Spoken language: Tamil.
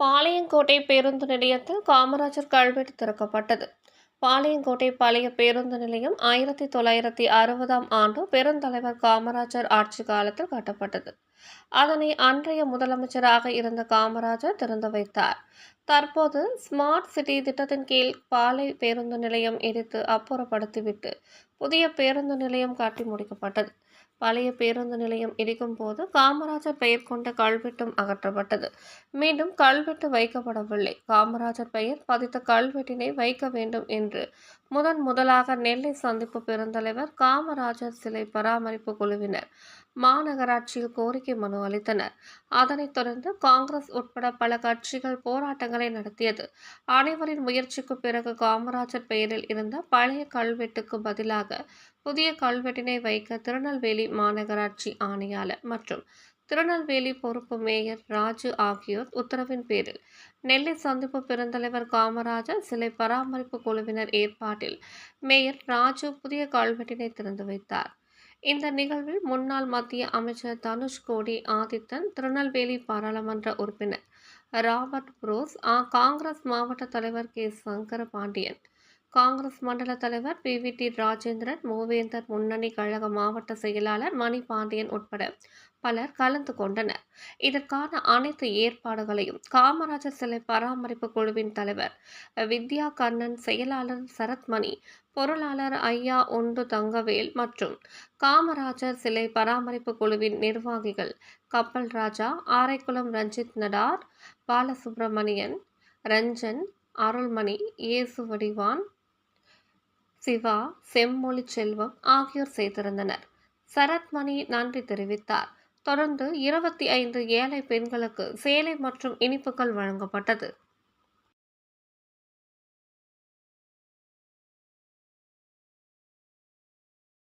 பாளையங்கோட்டை பேருந்து நிலையத்தில் காமராஜர் கல்வெட்டு திறக்கப்பட்டது. பாளையங்கோட்டை பழைய பேருந்து நிலையம் ஆயிரத்தி தொள்ளாயிரத்தி அறுபதாம் ஆண்டு பெருந்தலைவர் காமராஜர் ஆட்சி காலத்தில் கட்டப்பட்டது. அதனை அன்றைய முதலமைச்சராக இருந்த காமராஜர் திறந்து வைத்தார். தற்போது ஸ்மார்ட் சிட்டி திட்டத்தின் கீழ் பாலை பேருந்து நிலையம் இடித்து அப்புறப்படுத்திவிட்டு புதிய பேருந்து நிலையம் காட்டி முடிக்கப்பட்டது. பழைய பேருந்து நிலையம் இடிக்கும் போது காமராஜர் பெயர் கொண்ட கல்வெட்டும் அகற்றப்பட்டது. மீண்டும் கல்வெட்டு வைக்கப்படவில்லை. காமராஜர் பெயர் பதித்த கல்வெட்டினை வைக்க வேண்டும் என்று முதன் முதலாக நெல்லை சந்திப்பு பெருந்தலைவர் காமராஜர் சிலை பராமரிப்பு குழுவினர் மாநகராட்சியில் கோரிக்கை மனு அளித்தனர் அதனைத் தொடர்ந்து காங்கிரஸ் உட்பட பல கட்சிகள் போராட்டங்களை நடத்தியது. அனைவரின் முயற்சிக்கு பிறகு காமராஜர் பெயரில் இருந்த பழைய கல்வெட்டுக்கு பதிலாக புதிய கல்வெட்டினை வைக்க திருநெல்வேலி மாநகராட்சி ஆணையாளர் மற்றும் திருநெல்வேலி பொறுப்பு மேயர் ராஜு ஆகியோர் உத்தரவின் பேரில் நெல்லை சந்திப்பு பெருந்தலைவர் காமராஜர் சிலை பராமரிப்பு குழுவினர் ஏற்பாட்டில் மேயர் ராஜு புதிய கல்வெட்டினை திறந்து வைத்தார். இந்த நிகழ்வில் முன்னாள் மத்திய அமைச்சர் தனுஷ்கோடி ஆதித்தன் திருநெல்வேலி பாராளுமன்ற உறுப்பினர் ராபர்ட் புரோஸ் காங்கிரஸ் மாவட்ட தலைவர் கே. சங்கர பாண்டியன் காங்கிரஸ் மண்டல தலைவர் பி. வி. டி. ராஜேந்திரன் மூவேந்தர் முன்னணி கழக மாவட்ட செயலாளர் மணி பாண்டியன் உட்பட பலர் கலந்து கொண்டனர். இதற்கான அனைத்து ஏற்பாடுகளையும் காமராஜர் சிலை பராமரிப்பு குழுவின் தலைவர் வித்யா கண்ணன் செயலாளர் சரத்மணி பொருளாளர் ஐயா ஒன்று தங்கவேல் மற்றும் காமராஜர் சிலை பராமரிப்பு குழுவின் நிர்வாகிகள் கப்பல் ராஜா ஆரைக்குளம் ரஞ்சித் நடார் பாலசுப்ரமணியன் ரஞ்சன் அருள்மணி இயேசு வடிவான் சிவா செம்மொழி செல்வம் ஆகியோர் செய்திருந்தனர் சரத்மணி நன்றி தெரிவித்தார். தொடர்ந்து இருபத்தி ஐந்து ஏழை பெண்களுக்கு சேலை மற்றும் இனிப்புகள் வழங்கப்பட்டது.